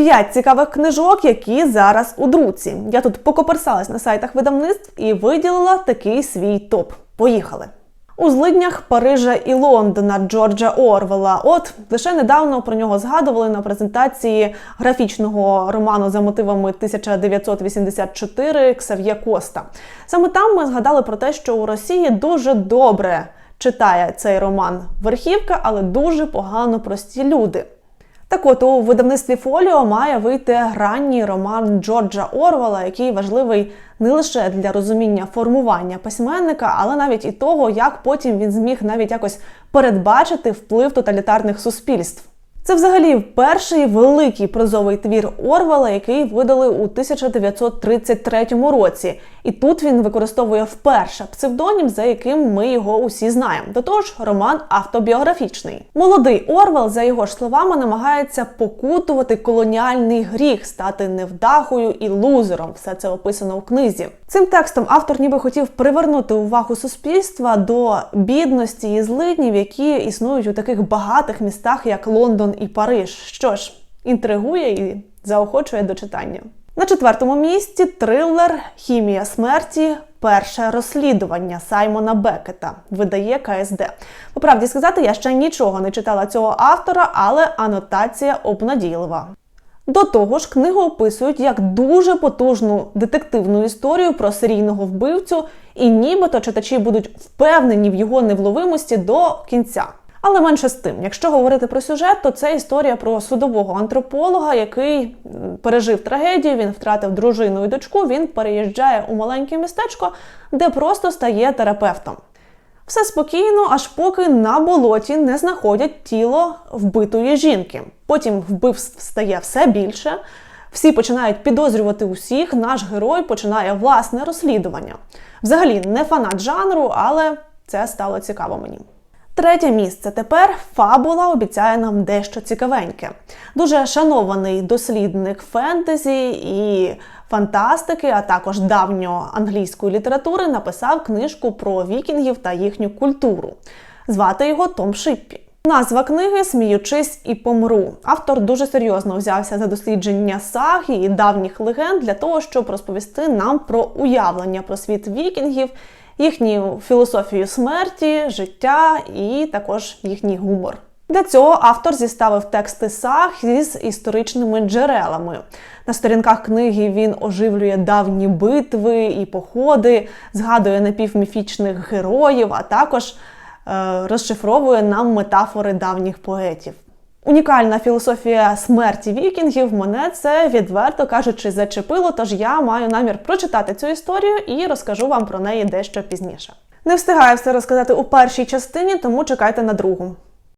П'ять цікавих книжок, які зараз у друці. Я тут покоперсалась на сайтах видавництв і виділила такий свій топ. Поїхали. У злиднях Парижа і Лондона Джорджа Орвела. От лише недавно про нього згадували на презентації графічного роману за мотивами 1984 Ксав'є Коста. Саме там ми згадали про те, що у Росії дуже добре читає цей роман верхівка, але дуже погано прості люди. Так от у видавництві Фоліо має вийти ранній роман Джорджа Орвела, який важливий не лише для розуміння формування письменника, але навіть і того, як потім він зміг навіть якось передбачити вплив тоталітарних суспільств. Це взагалі перший великий прозовий твір Орвела, який видали у 1933 році. І тут він використовує вперше псевдонім, за яким ми його усі знаємо. До того ж, роман автобіографічний. Молодий Орвел, за його ж словами, намагається покутувати колоніальний гріх, стати невдахою і лузером. Все це описано у книзі. Цим текстом автор ніби хотів привернути увагу суспільства до бідності і злиднів, які існують у таких багатих містах, як Лондон і Париж. Що ж, інтригує і заохочує до читання. На четвертому місці трилер Хімія смерті. Перше розслідування Саймона Бекета видає КСД. По правді сказати, я ще нічого не читала цього автора, але анотація обнадійлива. До того ж, книгу описують як дуже потужну детективну історію про серійного вбивцю, і нібито читачі будуть впевнені в його невловимості до кінця. Але менше з тим, якщо говорити про сюжет, то це історія про судового антрополога, який пережив трагедію, він втратив дружину і дочку. Він переїжджає у маленьке містечко, де просто стає терапевтом. Все спокійно, аж поки на болоті не знаходять тіло вбитої жінки. Потім вбивств стає все більше. Всі починають підозрювати усіх. Наш герой починає власне розслідування. Взагалі не фанат жанру, але це стало цікаво мені. Третє місце. Тепер фабула обіцяє нам дещо цікавеньке. Дуже шанований дослідник фентезі і фантастики, а також давньоанглійської літератури, написав книжку про вікінгів та їхню культуру. Звати його Том Шиппі. Назва книги Сміючись і помру. Автор дуже серйозно взявся за дослідження саги і давніх легенд для того, щоб розповісти нам про уявлення про світ вікінгів, їхню філософію смерті, життя і також їхній гумор. Для цього автор зіставив тексти саг із історичними джерелами. На сторінках книги він оживлює давні битви і походи, згадує напівміфічних героїв, а також е, розшифровує нам метафори давніх поетів. Унікальна філософія смерті вікінгів мене це відверто кажучи зачепило, тож я маю намір прочитати цю історію і розкажу вам про неї дещо пізніше. Не встигаю все розказати у першій частині, тому чекайте на другу.